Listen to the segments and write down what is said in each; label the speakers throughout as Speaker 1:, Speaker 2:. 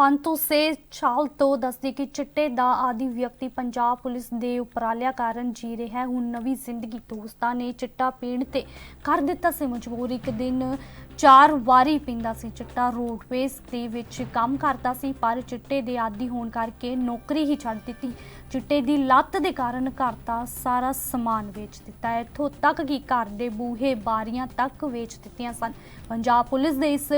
Speaker 1: ਪੰਤੋ ਸੇ ਛਾਲ ਤੋਂ ਦੱਸਦੀ ਕਿ ਚਿੱਟੇ ਦਾ ਆਦੀ ਵਿਅਕਤੀ ਪੰਜਾਬ ਪੁਲਿਸ ਦੇ ਉਪਰਾਲਿਆਂ ਕਾਰਨ ਜੀ ਰਿਹਾ ਹੈ। ਹੁਣ ਨਵੀਂ ਜ਼ਿੰਦਗੀ ਦੋਸਤਾਂ ਨੇ ਚਿੱਟਾ ਪੀਣ ਤੇ ਕਰ ਦਿੱਤਾ ਸੀ ਮਜਬੂਰ। ਇੱਕ ਦਿਨ ਚਾਰ ਵਾਰੀ ਪੀਂਦਾ ਸੀ ਚਿੱਟਾ, ਰੋਡਵੇਜ਼ ਦੇ ਵਿੱਚ ਕੰਮ ਕਰਦਾ ਸੀ, ਪਰ ਚਿੱਟੇ ਦੇ ਆਦੀ ਹੋਣ ਕਰਕੇ ਨੌਕਰੀ ਹੀ ਛੱਡ ਦਿੱਤੀ। ਚਿੱਟੇ ਦੀ ਲੱਤ ਦੇ ਕਾਰਨ ਘਰ ਦਾ ਸਾਰਾ ਸਮਾਨ ਵੇਚ ਦਿੱਤਾ। ਹੈ। ਇੱਥੋਂ ਤੱਕ ਕਿ ਘਰ ਦੇ ਬੂਹੇ ਬਾਰੀਆਂ ਤੱਕ ਵੇਚ ਦਿੱਤੀਆਂ ਸਨ। ਪੰਜਾਬ ਪੁਲਿਸ ਦੇ ਇਸ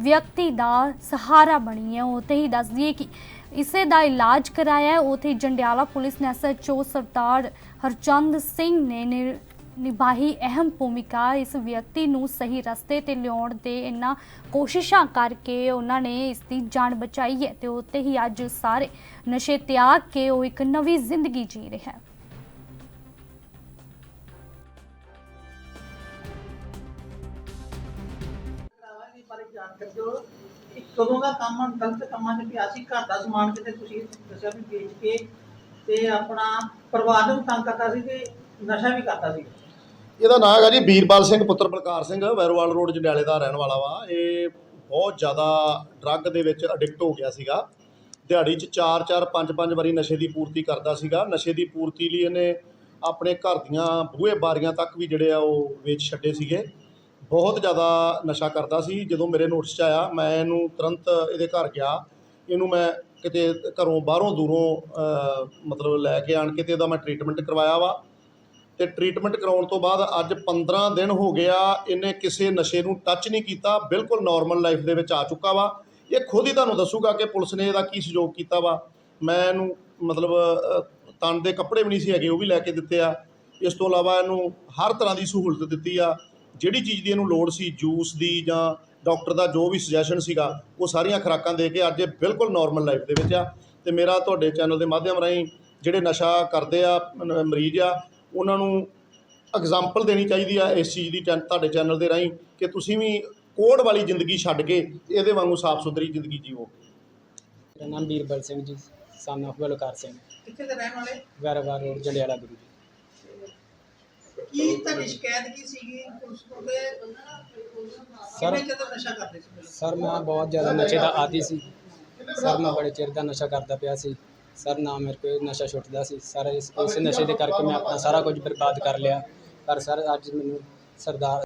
Speaker 1: ਵਿਅਕਤੀ ਦਾ ਸਹਾਰਾ ਬਣੀ ਹੈ। ਉਤੇ ਹੀ ਦੱਸਦੀ ਹੈ ਕਿ ਇਸੇ ਦਾ ਇਲਾਜ ਕਰਾਇਆ ਹੈ। ਉਥੇ ਜੰਡਿਆਲਾ ਪੁਲਿਸ ਨੇ ਐਸਐਚਓ ਸਰਦਾਰ ਹਰਚੰਦ ਸਿੰਘ ਨੇ ਨਿ- ਅਹਿਮ ਭੂਮਿਕਾ ਇਸ ਵਿਅਕਤੀ ਨੂੰ ਸਹੀ ਰਸਤੇ ਤੇ ਲਿਆਉਣ ਦੇ ਇਹਨਾਂ ਕੋਸ਼ਿਸ਼ਾਂ ਕਰਕੇ ਉਹਨਾਂ ਨੇ ਇਸ ਦੀ ਜਾਨ ਬਚਾਈ ਹੈ ਤੇ ਉਤੇ ਹੀ ਅੱਜ ਸਾਰੇ ਨਸ਼ੇ ਤਿਆਗ ਕੇ ਉਹ ਇੱਕ ਨਵੀਂ ਜ਼ਿੰਦਗੀ ਜੀ ਰਿਹਾ ਹੈ।
Speaker 2: ਕਦੋਂ ਦਾ ਕੰਮ ਗਲਤ ਕੰਮਾਂ 'ਚ ਪਿਆ ਸੀ, ਘਰ ਦਾ ਸਮਾਨ ਕਿਤੇ ਤੁਸੀਂ ਦੱਸਿਆ ਵੀ ਵੇਚ ਕੇ ਤੇ ਆਪਣਾ ਪਰਿਵਾਰ ਨੂੰ ਤੰਗ ਕਰਦਾ ਸੀ ਤੇ ਨਸ਼ਾ ਵੀ ਕਰਦਾ ਸੀ।
Speaker 3: ਇਹਦਾ ਨਾਮ ਹੈਗਾ ਜੀ ਵੀਰਪਾਲ ਸਿੰਘ, ਪੁੱਤਰ ਬਲਕਾਰ ਸਿੰਘ, ਵੈਰੋਵਾਲ ਰੋਡ, ਜੰਡਿਆਲੇ ਦਾ ਰਹਿਣ ਵਾਲਾ ਵਾ। ਇਹ ਬਹੁਤ ਜ਼ਿਆਦਾ ਡਰੱਗ ਦੇ ਵਿੱਚ ਅਡਿਕਟ ਹੋ ਗਿਆ ਸੀਗਾ। ਦਿਹਾੜੀ 'ਚ 4-4 5-5 ਵਾਰੀ ਨਸ਼ੇ ਦੀ ਪੂਰਤੀ ਕਰਦਾ ਸੀਗਾ। ਨਸ਼ੇ ਦੀ ਪੂਰਤੀ ਲਈ ਇਹਨੇ ਆਪਣੇ ਘਰ ਦੀਆਂ ਬੂਹੇ ਬਾਰੀਆਂ ਤੱਕ ਵੀ ਜਿਹੜੇ ਆ ਉਹ ਵੇਚ ਛੱਡੇ ਸੀਗੇ। ਬਹੁਤ ਜ਼ਿਆਦਾ ਨਸ਼ਾ ਕਰਦਾ ਸੀ। ਜਦੋਂ ਮੇਰੇ ਨੋਟਿਸ 'ਚ ਆਇਆ, ਮੈਂ ਇਹਨੂੰ ਤੁਰੰਤ ਇਹਦੇ ਘਰ ਗਿਆ। ਇਹਨੂੰ ਮੈਂ ਕਿਤੇ ਘਰੋਂ ਬਾਹਰੋਂ ਦੂਰੋਂ ਮਤਲਬ ਲੈ ਕੇ ਆਣ ਕੇ ਤੇ ਇਹਦਾ ਮੈਂ ਟ੍ਰੀਟਮੈਂਟ ਕਰਵਾਇਆ ਵਾ। ਤੇ ਟ੍ਰੀਟਮੈਂਟ ਕਰਾਉਣ ਤੋਂ ਬਾਅਦ ਅੱਜ 15 ਦਿਨ ਹੋ ਗਿਆ ਇਹਨੇ ਕਿਸੇ ਨਸ਼ੇ ਨੂੰ ਟੱਚ ਨਹੀਂ ਕੀਤਾ ਬਿਲਕੁਲ ਨਾਰਮਲ ਲਾਈਫ ਦੇ ਵਿੱਚ ਆ ਚੁੱਕਾ ਵਾ। ਇਹ ਖੁਦ ਹੀ ਤੁਹਾਨੂੰ ਦੱਸੂਗਾ ਕਿ ਪੁਲਿਸ ਨੇ ਇਹਦਾ ਕੀ ਸਹਿਯੋਗ ਕੀਤਾ ਵਾ। ਮੈਂ ਇਹਨੂੰ ਮਤਲਬ ਅ, ਤਨ ਦੇ ਕੱਪੜੇ ਵੀ ਨਹੀਂ ਸੀ ਹੈਗੇ ਉਹ ਵੀ ਲੈ ਕੇ ਦਿੱਤੇ ਆ। ਇਸ ਤੋਂ ਇਲਾਵਾ ਇਹਨੂੰ ਹਰ ਤਰ੍ਹਾਂ ਦੀ ਸਹੂਲਤ ਦਿੱਤੀ ਆ। ਜਿਹੜੀ ਚੀਜ਼ ਦੀ ਇਹਨੂੰ ਲੋੜ ਸੀ ਜੂਸ ਦੀ ਜਾਂ ਡਾਕਟਰ ਦਾ ਜੋ ਵੀ ਸੁਜੈਸ਼ਨ ਸੀਗਾ ਉਹ ਸਾਰੀਆਂ ਖੁਰਾਕਾਂ ਦੇ ਕੇ ਅੱਜ ਇਹ ਬਿਲਕੁਲ ਨਾਰਮਲ ਲਾਈਫ ਦੇ ਵਿੱਚ ਆ। ਤੇ ਮੇਰਾ ਤੁਹਾਡੇ ਚੈਨਲ ਦੇ ਮਾਧਿਅਮ ਰਾਹੀਂ ਜਿਹੜੇ ਨਸ਼ਾ ਕਰਦੇ ਆ ਮਰੀਜ਼ ਆ ਉਹਨਾਂ ਨੂੰ ਐਗਜ਼ਾਮਪਲ ਦੇਣੀ ਚਾਹੀਦੀ ਆ ਇਸ ਚੀਜ਼ ਦੀ ਤੁਹਾਡੇ ਚੈਨਲ ਦੇ ਰਾਹੀਂ ਕਿ ਤੁਸੀਂ ਵੀ ਕੋਡ ਵਾਲੀ ਜ਼ਿੰਦਗੀ ਛੱਡ ਕੇ ਇਹਦੇ ਵਾਂਗੂ ਸਾਫ਼ ਸੁਥਰੀ ਜ਼ਿੰਦਗੀ ਜੀਵੋ।
Speaker 4: ਮੇਰਾ ਨਾਮ ਬੀਰਬਲ ਸਿੰਘ ਜੀ son of ਬਲਕਾਰ ਸਿੰਘ।
Speaker 2: ਕਿੱਥੇ ਦੇ ਰਹਿਣ ਵਾਲੇ?
Speaker 4: ਵੈਰਵਾਰ ਰੋਡ ਜੰਡਿਆਲਾ ਗੁਰੂ ਜੀ।
Speaker 2: ਕੀ ਤੁਹਾਡੀ ਸ਼ਿਕਾਇਤ ਕੀ ਸੀਗੀ? ਕੋਲ ਤੇ
Speaker 4: ਸਰ
Speaker 2: ਤੋਂ ਨਸ਼ਾ ਕਰਦੇ ਸੀ? ਪਹਿਲਾਂ?
Speaker 4: ਸਰ ਮੈਂ ਬਹੁਤ ਜ਼ਿਆਦਾ ਨਸ਼ੇ ਦਾ ਆਦੀ ਸੀ। ਸਰ ਮੈਂ ਬੜੇ ਚਿਰ ਦਾ ਨਸ਼ਾ ਕਰਦਾ ਪਿਆ ਸੀ। ਸਰ, ਨਾ ਮੇਰੇ ਕੋਲ ਨਸ਼ਾ ਛੁੱਟਦਾ ਸੀ। ਸਰ ਇਸ ਇਸ ਨਸ਼ੇ ਦੇ ਕਰਕੇ ਮੈਂ ਆਪਣਾ ਸਾਰਾ ਕੁਝ ਬਰਬਾਦ ਕਰ ਲਿਆ। ਪਰ ਸਰ, ਅੱਜ ਮੈਨੂੰ ਸਰਦਾਰ